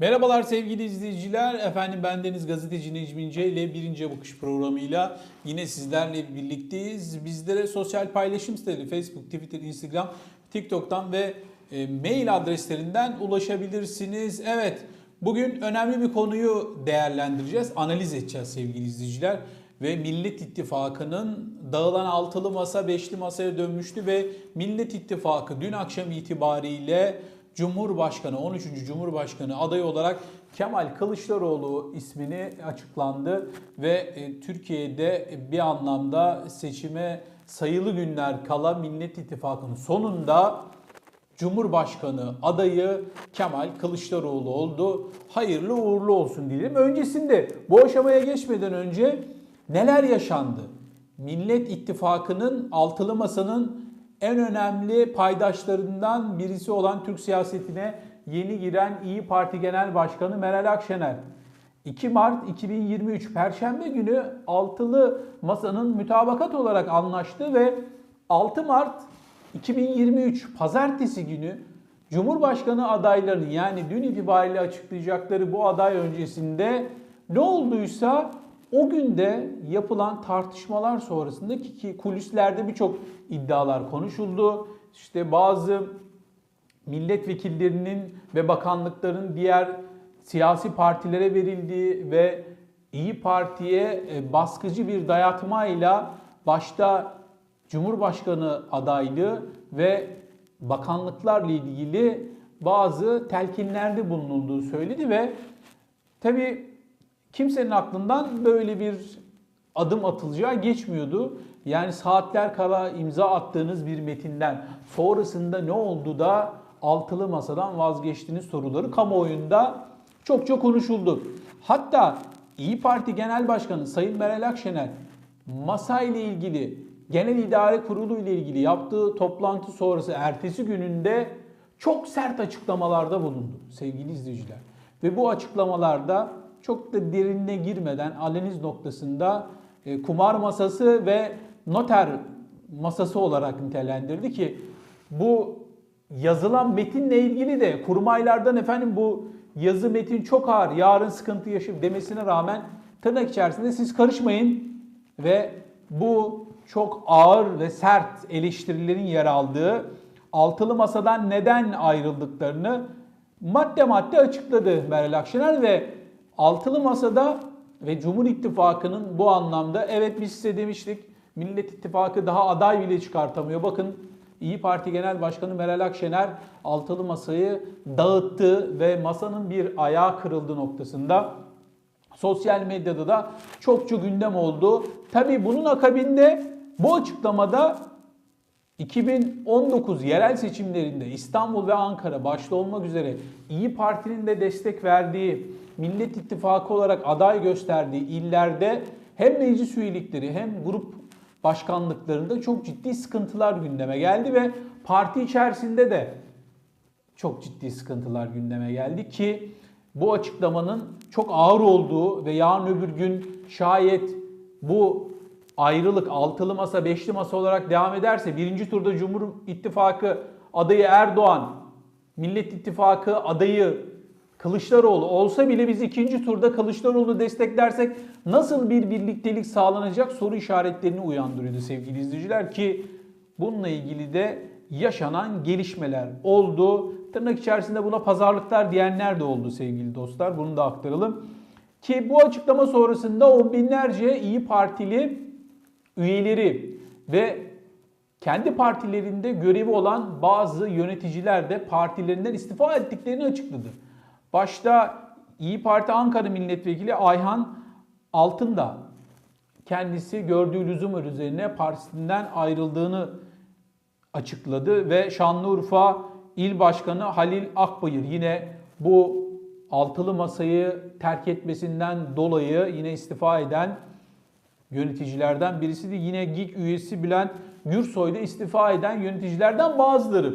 Merhabalar sevgili izleyiciler. Efendim ben Deniz Gazeteci Necmi İnce ile Birinci Bakış programıyla yine sizlerle birlikteyiz. Bizlere sosyal paylaşım siteleri Facebook, Twitter, Instagram, TikTok'tan ve e, mail adreslerinden ulaşabilirsiniz. Evet bugün önemli bir konuyu değerlendireceğiz, analiz edeceğiz sevgili izleyiciler. Ve Millet İttifakı'nın dağılan altılı masa beşli masaya dönmüştü ve Millet İttifakı dün akşam itibariyle Cumhurbaşkanı 13. Cumhurbaşkanı adayı olarak Kemal Kılıçdaroğlu ismini açıklandı ve e, Türkiye'de bir anlamda seçime sayılı günler kala Millet İttifakı'nın sonunda Cumhurbaşkanı adayı Kemal Kılıçdaroğlu oldu. Hayırlı uğurlu olsun diyelim. Öncesinde bu aşamaya geçmeden önce neler yaşandı? Millet İttifakı'nın altılı masanın en önemli paydaşlarından birisi olan Türk siyasetine yeni giren İyi Parti Genel Başkanı Meral Akşener. 2 Mart 2023 Perşembe günü altılı masanın mütabakat olarak anlaştı ve 6 Mart 2023 Pazartesi günü Cumhurbaşkanı adaylarının yani dün itibariyle açıklayacakları bu aday öncesinde ne olduysa o günde yapılan tartışmalar sonrasında ki, kulislerde birçok iddialar konuşuldu. İşte bazı milletvekillerinin ve bakanlıkların diğer siyasi partilere verildiği ve İyi Parti'ye e, baskıcı bir dayatmayla başta Cumhurbaşkanı adaylığı ve bakanlıklarla ilgili bazı telkinlerde bulunulduğu söyledi ve tabi kimsenin aklından böyle bir adım atılacağı geçmiyordu. Yani saatler kala imza attığınız bir metinden sonrasında ne oldu da altılı masadan vazgeçtiğiniz soruları kamuoyunda çokça konuşuldu. Hatta İyi Parti Genel Başkanı Sayın Meral Akşener masa ile ilgili Genel İdare Kurulu ile ilgili yaptığı toplantı sonrası ertesi gününde çok sert açıklamalarda bulundu sevgili izleyiciler. Ve bu açıklamalarda çok da derinine girmeden analiz noktasında e, kumar masası ve noter masası olarak nitelendirdi ki bu yazılan metinle ilgili de kurmaylardan efendim bu yazı metin çok ağır yarın sıkıntı yaşayıp demesine rağmen tırnak içerisinde siz karışmayın ve bu çok ağır ve sert eleştirilerin yer aldığı altılı masadan neden ayrıldıklarını madde madde açıkladı Meral Akşener ve altılı masada ve Cumhur İttifakı'nın bu anlamda evet biz size demiştik Millet İttifakı daha aday bile çıkartamıyor. Bakın İyi Parti Genel Başkanı Meral Akşener altılı masayı dağıttı ve masanın bir ayağı kırıldı noktasında. Sosyal medyada da çokça gündem oldu. Tabi bunun akabinde bu açıklamada 2019 yerel seçimlerinde İstanbul ve Ankara başta olmak üzere İyi Parti'nin de destek verdiği Millet İttifakı olarak aday gösterdiği illerde hem meclis üyelikleri hem grup başkanlıklarında çok ciddi sıkıntılar gündeme geldi ve parti içerisinde de çok ciddi sıkıntılar gündeme geldi ki bu açıklamanın çok ağır olduğu ve yarın öbür gün şayet bu ayrılık altılı masa beşli masa olarak devam ederse birinci turda Cumhur İttifakı adayı Erdoğan, Millet İttifakı adayı Kılıçdaroğlu olsa bile biz ikinci turda Kılıçdaroğlu desteklersek nasıl bir birliktelik sağlanacak soru işaretlerini uyandırıyordu sevgili izleyiciler ki bununla ilgili de yaşanan gelişmeler oldu. Tırnak içerisinde buna pazarlıklar diyenler de oldu sevgili dostlar. Bunu da aktaralım. Ki bu açıklama sonrasında on binlerce İyi Partili üyeleri ve kendi partilerinde görevi olan bazı yöneticiler de partilerinden istifa ettiklerini açıkladı. Başta İyi Parti Ankara Milletvekili Ayhan Altındağ kendisi gördüğü lüzum üzerine partisinden ayrıldığını açıkladı ve Şanlıurfa İl Başkanı Halil Akbayır yine bu altılı masayı terk etmesinden dolayı yine istifa eden yöneticilerden birisi de yine GİK üyesi Bülent Gürsoy da istifa eden yöneticilerden bazıları.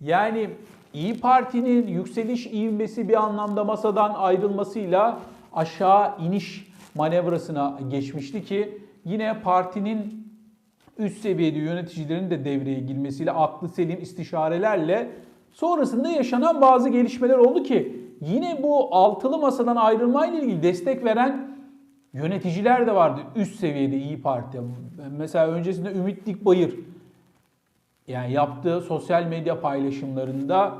Yani İyi Parti'nin yükseliş ivmesi bir anlamda masadan ayrılmasıyla aşağı iniş manevrasına geçmişti ki yine partinin üst seviyede yöneticilerin de devreye girmesiyle aklı selim istişarelerle sonrasında yaşanan bazı gelişmeler oldu ki yine bu altılı masadan ayrılmayla ilgili destek veren yöneticiler de vardı üst seviyede İyi Parti. Mesela öncesinde Ümit Dikbayır yani yaptığı sosyal medya paylaşımlarında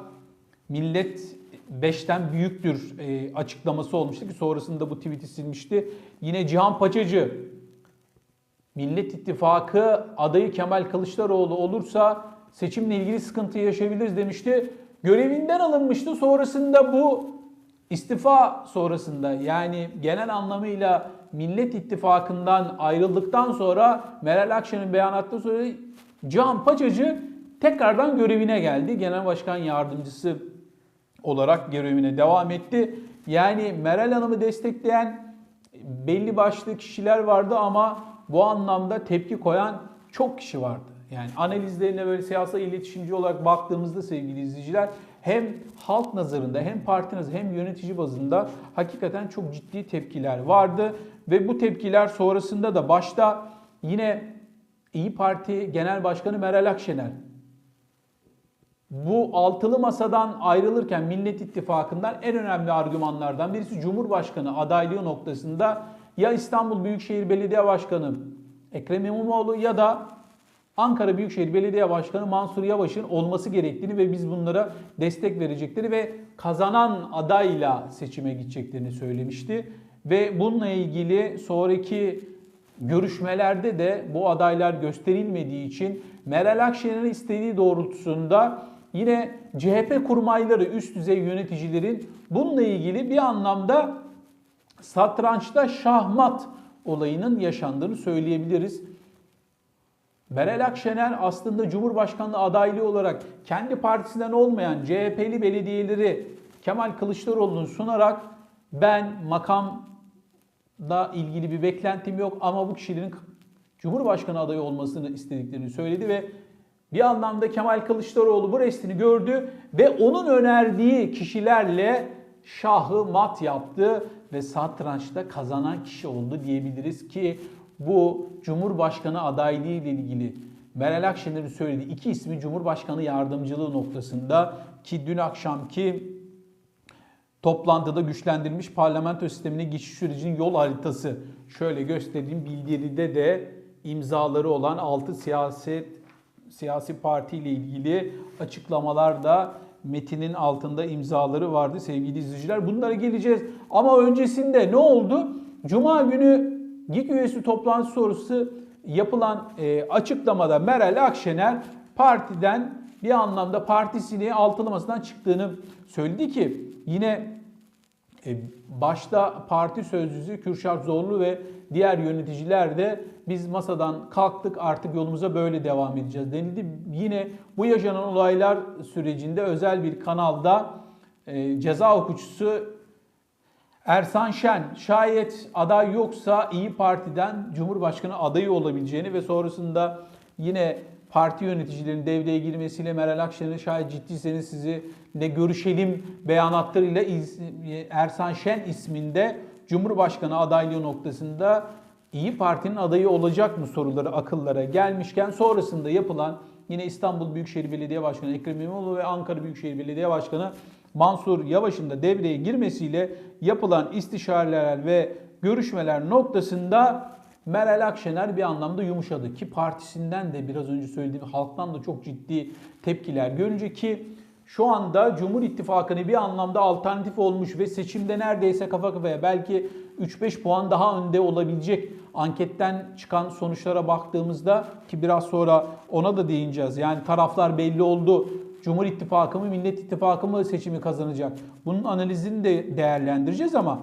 millet 5'ten büyüktür e, açıklaması olmuştu ki sonrasında bu tweet'i silmişti. Yine Cihan Paçacı Millet İttifakı adayı Kemal Kılıçdaroğlu olursa seçimle ilgili sıkıntı yaşayabiliriz demişti. Görevinden alınmıştı. Sonrasında bu istifa sonrasında yani genel anlamıyla Millet İttifakı'ndan ayrıldıktan sonra Meral Akşener'in beyanatları sonra Cihan Paçacı tekrardan görevine geldi. Genel Başkan Yardımcısı olarak görevine devam etti. Yani Meral Hanım'ı destekleyen belli başlı kişiler vardı ama bu anlamda tepki koyan çok kişi vardı. Yani analizlerine böyle siyasal iletişimci olarak baktığımızda sevgili izleyiciler hem halk nazarında hem parti nazarında hem yönetici bazında hakikaten çok ciddi tepkiler vardı. Ve bu tepkiler sonrasında da başta yine İyi Parti Genel Başkanı Meral Akşener bu altılı masadan ayrılırken Millet İttifakı'ndan en önemli argümanlardan birisi Cumhurbaşkanı adaylığı noktasında ya İstanbul Büyükşehir Belediye Başkanı Ekrem İmamoğlu ya da Ankara Büyükşehir Belediye Başkanı Mansur Yavaş'ın olması gerektiğini ve biz bunlara destek verecekleri ve kazanan adayla seçime gideceklerini söylemişti. Ve bununla ilgili sonraki görüşmelerde de bu adaylar gösterilmediği için Meral Akşener'in istediği doğrultusunda yine CHP kurmayları, üst düzey yöneticilerin bununla ilgili bir anlamda satrançta şahmat olayının yaşandığını söyleyebiliriz. Meral Akşener aslında Cumhurbaşkanlığı adaylığı olarak kendi partisinden olmayan CHP'li belediyeleri Kemal Kılıçdaroğlu'nu sunarak ben makamda ilgili bir beklentim yok ama bu kişilerin Cumhurbaşkanı adayı olmasını istediklerini söyledi ve bir anlamda Kemal Kılıçdaroğlu bu restini gördü ve onun önerdiği kişilerle şahı mat yaptı ve satrançta kazanan kişi oldu diyebiliriz ki bu Cumhurbaşkanı adaylığı ile ilgili Meral Akşener'in söylediği iki ismi Cumhurbaşkanı yardımcılığı noktasında ki dün akşamki toplantıda güçlendirilmiş parlamento sistemine geçiş sürecinin yol haritası şöyle göstereyim bildiride de imzaları olan 6 siyaset siyasi parti ile ilgili açıklamalar da metinin altında imzaları vardı sevgili izleyiciler. Bunlara geleceğiz. Ama öncesinde ne oldu? Cuma günü GİK üyesi toplantısı sonrası yapılan e, açıklamada Meral Akşener partiden bir anlamda partisini altılamasından çıktığını söyledi ki yine e, başta parti sözcüsü Kürşat Zorlu ve diğer yöneticiler de biz masadan kalktık artık yolumuza böyle devam edeceğiz denildi. Yine bu yaşanan olaylar sürecinde özel bir kanalda e, ceza hukuçusu Ersan Şen şayet aday yoksa İyi Parti'den Cumhurbaşkanı adayı olabileceğini ve sonrasında yine parti yöneticilerinin devreye girmesiyle Meral Akşener'in şayet ciddiyseniz sizi ne görüşelim beyanatlarıyla Ersan Şen isminde Cumhurbaşkanı adaylığı noktasında İyi Parti'nin adayı olacak mı soruları akıllara gelmişken sonrasında yapılan yine İstanbul Büyükşehir Belediye Başkanı Ekrem İmamoğlu ve Ankara Büyükşehir Belediye Başkanı Mansur Yavaş'ın da devreye girmesiyle yapılan istişareler ve görüşmeler noktasında Meral Akşener bir anlamda yumuşadı ki partisinden de biraz önce söylediğim halktan da çok ciddi tepkiler görünce ki şu anda Cumhur İttifakı'nı bir anlamda alternatif olmuş ve seçimde neredeyse kafa kafaya belki 3-5 puan daha önde olabilecek anketten çıkan sonuçlara baktığımızda ki biraz sonra ona da değineceğiz. Yani taraflar belli oldu. Cumhur İttifakı mı, Millet İttifakı mı seçimi kazanacak? Bunun analizini de değerlendireceğiz ama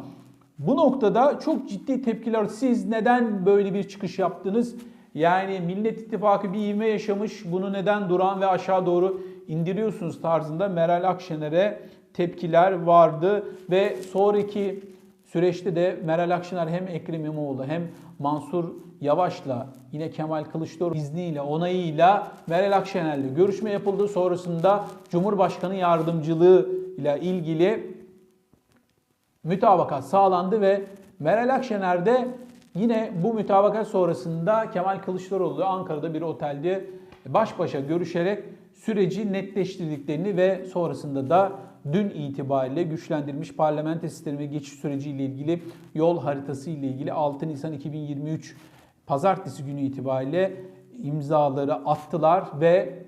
bu noktada çok ciddi tepkiler. Siz neden böyle bir çıkış yaptınız? Yani Millet İttifakı bir ivme yaşamış. Bunu neden duran ve aşağı doğru indiriyorsunuz tarzında Meral Akşener'e tepkiler vardı ve sonraki süreçte de Meral Akşener hem Ekrem İmamoğlu hem Mansur Yavaş'la yine Kemal Kılıçdaroğlu izniyle, onayıyla Meral Akşener'le görüşme yapıldı. Sonrasında Cumhurbaşkanı yardımcılığı ile ilgili mütabakat sağlandı ve Meral Akşener de yine bu mütabakat sonrasında Kemal Kılıçdaroğlu Ankara'da bir otelde baş başa görüşerek süreci netleştirdiklerini ve sonrasında da dün itibariyle güçlendirilmiş parlamenter sistemi ve geçiş süreci ile ilgili yol haritası ile ilgili 6 Nisan 2023 pazartesi günü itibariyle imzaları attılar ve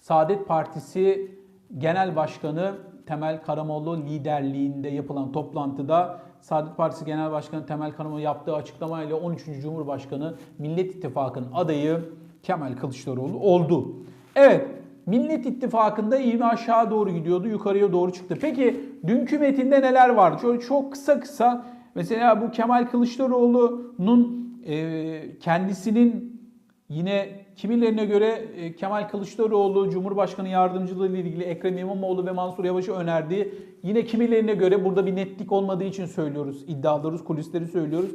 Saadet Partisi Genel Başkanı Temel Karamoğlu liderliğinde yapılan toplantıda Saadet Partisi Genel Başkanı Temel Karamoğlu yaptığı açıklamayla 13. Cumhurbaşkanı Millet İttifakı'nın adayı Kemal Kılıçdaroğlu oldu. Evet, Millet İttifakı'nda ivme aşağı doğru gidiyordu, yukarıya doğru çıktı. Peki dünkü metinde neler vardı? Şöyle çok kısa kısa mesela bu Kemal Kılıçdaroğlu'nun kendisinin Yine kimilerine göre e, Kemal Kılıçdaroğlu Cumhurbaşkanı yardımcılığı ile ilgili Ekrem İmamoğlu ve Mansur Yavaş'ı önerdiği yine kimilerine göre burada bir netlik olmadığı için söylüyoruz. iddialarız, kulisleri söylüyoruz.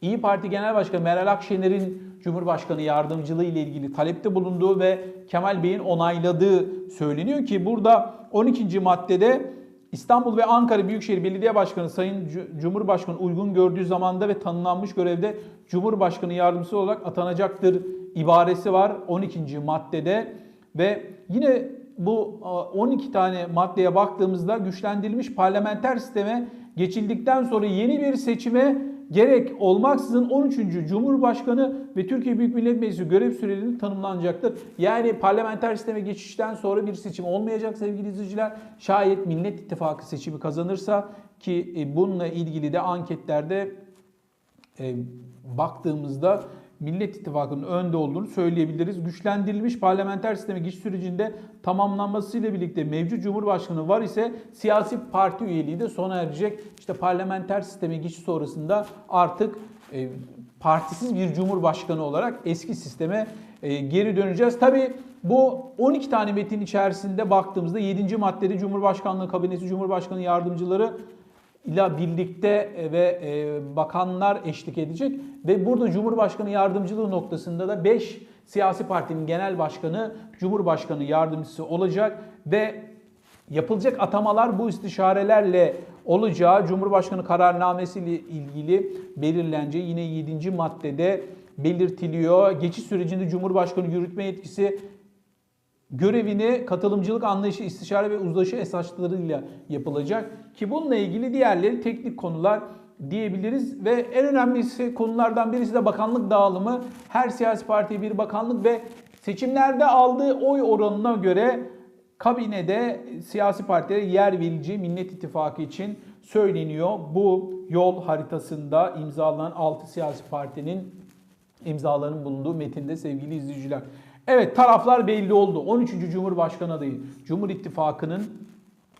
İyi Parti Genel Başkanı Meral Akşener'in Cumhurbaşkanı yardımcılığı ile ilgili talepte bulunduğu ve Kemal Bey'in onayladığı söyleniyor ki burada 12. maddede İstanbul ve Ankara Büyükşehir Belediye Başkanı Sayın Cumhurbaşkanı uygun gördüğü zamanda ve tanımlanmış görevde Cumhurbaşkanı yardımcısı olarak atanacaktır ibaresi var 12. maddede ve yine bu 12 tane maddeye baktığımızda güçlendirilmiş parlamenter sisteme geçildikten sonra yeni bir seçime gerek olmaksızın 13. Cumhurbaşkanı ve Türkiye Büyük Millet Meclisi görev süreleri tanımlanacaktır. Yani parlamenter sisteme geçişten sonra bir seçim olmayacak sevgili izleyiciler. Şayet Millet İttifakı seçimi kazanırsa ki e, bununla ilgili de anketlerde e, baktığımızda Millet İttifakı'nın önde olduğunu söyleyebiliriz. Güçlendirilmiş parlamenter sisteme geçiş sürecinde tamamlanmasıyla birlikte mevcut Cumhurbaşkanı var ise siyasi parti üyeliği de sona erecek. İşte parlamenter sisteme geçiş sonrasında artık e, partisiz bir Cumhurbaşkanı olarak eski sisteme e, geri döneceğiz. Tabi bu 12 tane metin içerisinde baktığımızda 7. maddede Cumhurbaşkanlığı kabinesi, Cumhurbaşkanı yardımcıları ile birlikte e, ve e, bakanlar eşlik edecek ve burada Cumhurbaşkanı yardımcılığı noktasında da 5 siyasi partinin genel başkanı Cumhurbaşkanı yardımcısı olacak ve yapılacak atamalar bu istişarelerle olacağı Cumhurbaşkanı kararnamesi ile ilgili belirleneceği yine 7. maddede belirtiliyor. Geçiş sürecinde Cumhurbaşkanı yürütme yetkisi görevini katılımcılık anlayışı, istişare ve uzlaşı esaslarıyla yapılacak. Ki bununla ilgili diğerleri teknik konular diyebiliriz ve en önemlisi konulardan birisi de bakanlık dağılımı. Her siyasi partiye bir bakanlık ve seçimlerde aldığı oy oranına göre kabinede siyasi partilere yer verileceği Millet İttifakı için söyleniyor. Bu yol haritasında imzalanan 6 siyasi partinin imzalarının bulunduğu metinde sevgili izleyiciler. Evet taraflar belli oldu. 13. Cumhurbaşkanı adayı Cumhur İttifakı'nın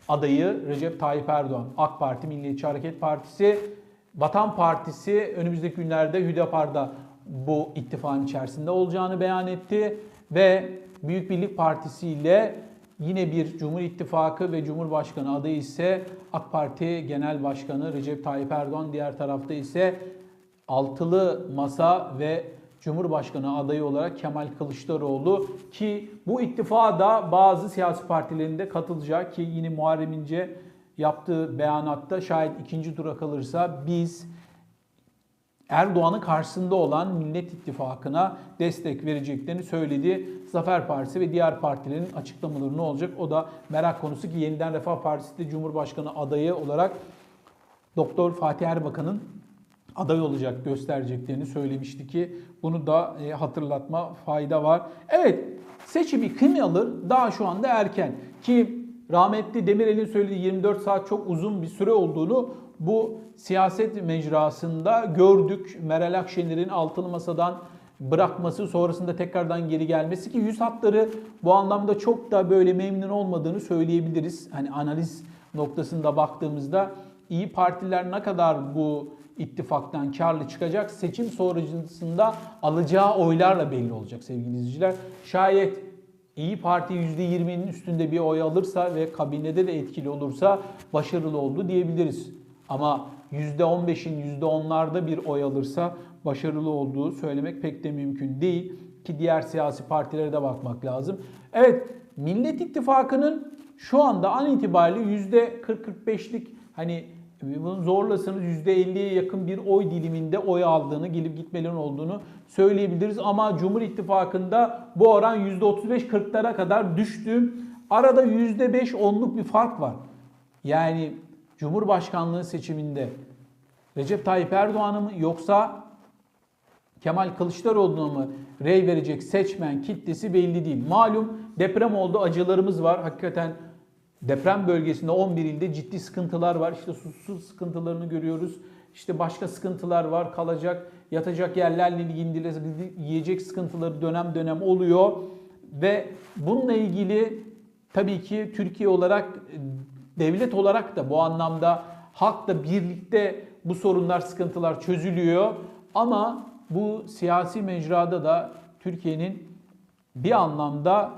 adayı Recep Tayyip Erdoğan. AK Parti, Milliyetçi Hareket Partisi, Vatan Partisi önümüzdeki günlerde Hüdapar'da bu ittifakın içerisinde olacağını beyan etti ve Büyük Birlik Partisi ile yine bir Cumhur İttifakı ve Cumhurbaşkanı adayı ise AK Parti Genel Başkanı Recep Tayyip Erdoğan. Diğer tarafta ise altılı masa ve Cumhurbaşkanı adayı olarak Kemal Kılıçdaroğlu ki bu ittifada bazı siyasi partilerinde katılacak ki yine Muharrem İnce yaptığı beyanatta şayet ikinci tura kalırsa biz Erdoğan'ın karşısında olan Millet İttifakı'na destek vereceklerini söyledi. Zafer Partisi ve diğer partilerin açıklamaları ne olacak? O da merak konusu ki yeniden Refah Partisi de Cumhurbaşkanı adayı olarak Doktor Fatih Erbakan'ın aday olacak göstereceklerini söylemişti ki bunu da e, hatırlatma fayda var. Evet seçimi kim alır? Daha şu anda erken ki rahmetli Demirel'in söylediği 24 saat çok uzun bir süre olduğunu bu siyaset mecrasında gördük. Meral Akşener'in altılı masadan bırakması sonrasında tekrardan geri gelmesi ki yüz hatları bu anlamda çok da böyle memnun olmadığını söyleyebiliriz. Hani analiz noktasında baktığımızda iyi partiler ne kadar bu ittifaktan karlı çıkacak. Seçim sonrasında alacağı oylarla belli olacak sevgili izleyiciler. Şayet İyi Parti %20'nin üstünde bir oy alırsa ve kabinede de etkili olursa başarılı oldu diyebiliriz. Ama %15'in %10'larda bir oy alırsa başarılı olduğu söylemek pek de mümkün değil. Ki diğer siyasi partilere de bakmak lazım. Evet Millet İttifakı'nın şu anda an itibariyle %40-45'lik hani bunu zorlasanız %50'ye yakın bir oy diliminde oy aldığını, gelip gitmelerin olduğunu söyleyebiliriz. Ama Cumhur İttifakı'nda bu oran %35-40'lara kadar düştü. Arada %5-10'luk bir fark var. Yani Cumhurbaşkanlığı seçiminde Recep Tayyip Erdoğan'ı mı yoksa Kemal Kılıçdaroğlu'na mı rey verecek seçmen kitlesi belli değil. Malum deprem oldu, acılarımız var. Hakikaten deprem bölgesinde 11 ilde ciddi sıkıntılar var. İşte susuz sıkıntılarını görüyoruz. İşte başka sıkıntılar var. Kalacak, yatacak yerlerle ilgili yiyecek sıkıntıları dönem dönem oluyor. Ve bununla ilgili tabii ki Türkiye olarak, devlet olarak da bu anlamda halkla birlikte bu sorunlar, sıkıntılar çözülüyor. Ama bu siyasi mecrada da Türkiye'nin bir anlamda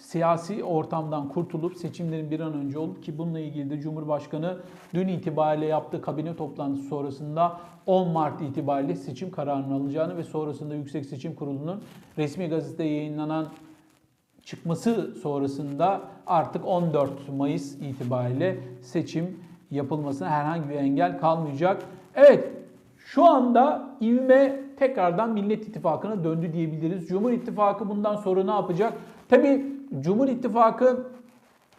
siyasi ortamdan kurtulup seçimlerin bir an önce olup ki bununla ilgili de Cumhurbaşkanı dün itibariyle yaptığı kabine toplantısı sonrasında 10 Mart itibariyle seçim kararının alacağını ve sonrasında Yüksek Seçim Kurulu'nun resmi gazetede yayınlanan çıkması sonrasında artık 14 Mayıs itibariyle seçim yapılmasına herhangi bir engel kalmayacak. Evet şu anda ivme tekrardan Millet İttifakı'na döndü diyebiliriz. Cumhur İttifakı bundan sonra ne yapacak? Tabii Cumhur İttifakı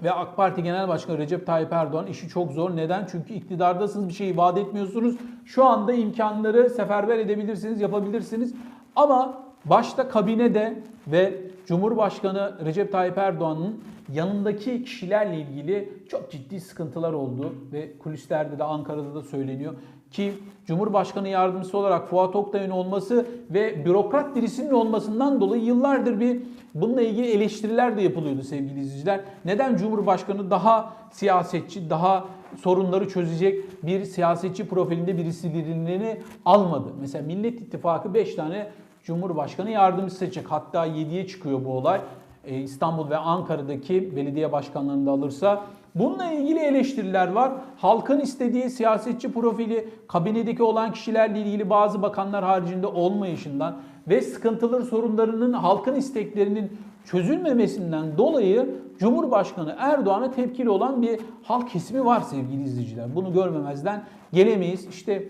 ve AK Parti Genel Başkanı Recep Tayyip Erdoğan işi çok zor. Neden? Çünkü iktidardasınız bir şey vaat etmiyorsunuz. Şu anda imkanları seferber edebilirsiniz, yapabilirsiniz. Ama başta kabinede ve Cumhurbaşkanı Recep Tayyip Erdoğan'ın yanındaki kişilerle ilgili çok ciddi sıkıntılar oldu ve kulislerde de Ankara'da da söyleniyor ki Cumhurbaşkanı yardımcısı olarak Fuat Oktay'ın olması ve bürokrat birisinin olmasından dolayı yıllardır bir bununla ilgili eleştiriler de yapılıyordu sevgili izleyiciler. Neden Cumhurbaşkanı daha siyasetçi, daha sorunları çözecek bir siyasetçi profilinde birisi birini almadı? Mesela Millet İttifakı 5 tane Cumhurbaşkanı yardımcısı seçecek. Hatta 7'ye çıkıyor bu olay. Ee, İstanbul ve Ankara'daki belediye başkanlarını da alırsa Bununla ilgili eleştiriler var. Halkın istediği siyasetçi profili kabinedeki olan kişilerle ilgili bazı bakanlar haricinde olmayışından ve sıkıntılı sorunlarının halkın isteklerinin çözülmemesinden dolayı Cumhurbaşkanı Erdoğan'a tepkili olan bir halk kesimi var sevgili izleyiciler. Bunu görmemezden gelemeyiz. İşte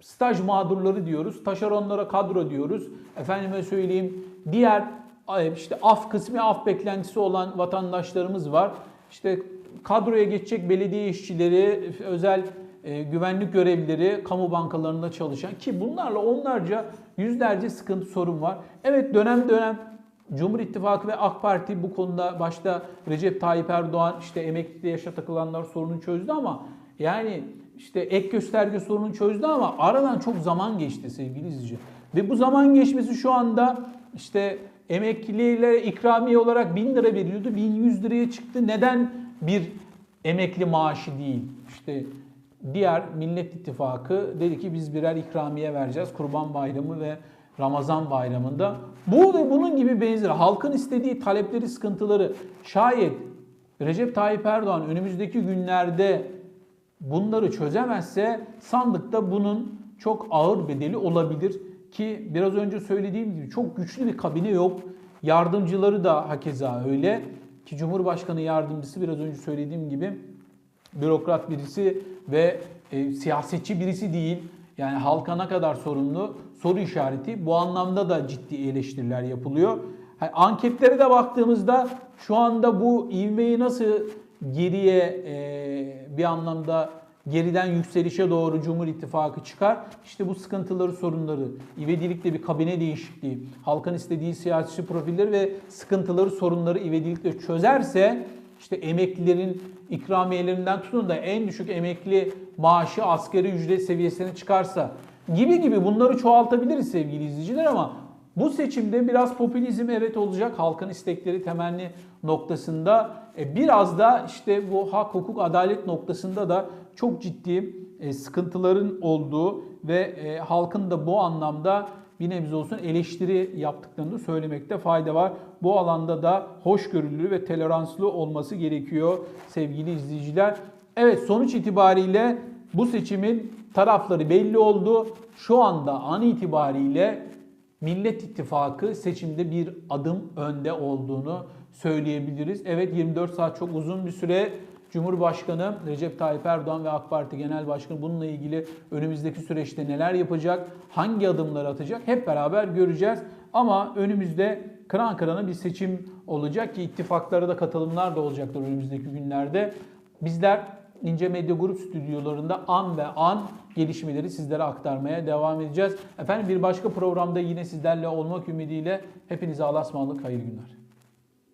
staj mağdurları diyoruz, taşeronlara kadro diyoruz. Efendime söyleyeyim diğer işte af kısmı af beklentisi olan vatandaşlarımız var. İşte kadroya geçecek belediye işçileri, özel e, güvenlik görevlileri, kamu bankalarında çalışan ki bunlarla onlarca yüzlerce sıkıntı sorun var. Evet dönem dönem Cumhur İttifakı ve AK Parti bu konuda başta Recep Tayyip Erdoğan işte emeklilikte yaşa takılanlar sorunu çözdü ama yani işte ek gösterge sorunu çözdü ama aradan çok zaman geçti sevgili izleyici. Ve bu zaman geçmesi şu anda işte emeklilere ikramiye olarak 1000 lira veriliyordu. 1100 liraya çıktı. Neden bir emekli maaşı değil? İşte diğer Millet İttifakı dedi ki biz birer ikramiye vereceğiz. Kurban Bayramı ve Ramazan Bayramı'nda. Bu ve bunun gibi benzeri halkın istediği talepleri, sıkıntıları şayet Recep Tayyip Erdoğan önümüzdeki günlerde bunları çözemezse sandıkta bunun çok ağır bedeli olabilir. Ki biraz önce söylediğim gibi çok güçlü bir kabine yok. Yardımcıları da hakeza öyle. Ki Cumhurbaşkanı yardımcısı biraz önce söylediğim gibi bürokrat birisi ve e, siyasetçi birisi değil. Yani halka ne kadar sorumlu soru işareti. Bu anlamda da ciddi eleştiriler yapılıyor. Yani anketlere de baktığımızda şu anda bu ivmeyi nasıl geriye e, bir anlamda geriden yükselişe doğru Cumhur İttifakı çıkar. İşte bu sıkıntıları, sorunları, ivedilikle bir kabine değişikliği, halkın istediği siyasi profilleri ve sıkıntıları, sorunları ivedilikle çözerse işte emeklilerin ikramiyelerinden tutun da en düşük emekli maaşı asgari ücret seviyesine çıkarsa gibi gibi bunları çoğaltabiliriz sevgili izleyiciler ama bu seçimde biraz popülizm evet olacak halkın istekleri temenni noktasında e, biraz da işte bu hak hukuk adalet noktasında da çok ciddi e, sıkıntıların olduğu ve e, halkın da bu anlamda bir nebze olsun eleştiri yaptıklarını söylemekte fayda var. Bu alanda da hoşgörülü ve toleranslı olması gerekiyor sevgili izleyiciler. Evet sonuç itibariyle bu seçimin tarafları belli oldu. Şu anda an itibariyle Millet İttifakı seçimde bir adım önde olduğunu söyleyebiliriz. Evet 24 saat çok uzun bir süre Cumhurbaşkanı Recep Tayyip Erdoğan ve AK Parti Genel Başkanı bununla ilgili önümüzdeki süreçte neler yapacak, hangi adımlar atacak hep beraber göreceğiz. Ama önümüzde kıran kırana bir seçim olacak ki ittifaklara da katılımlar da olacaktır önümüzdeki günlerde. Bizler İnce Medya Grup stüdyolarında an ve an gelişmeleri sizlere aktarmaya devam edeceğiz. Efendim bir başka programda yine sizlerle olmak ümidiyle hepinize Allah'a ısmarladık. Hayırlı günler.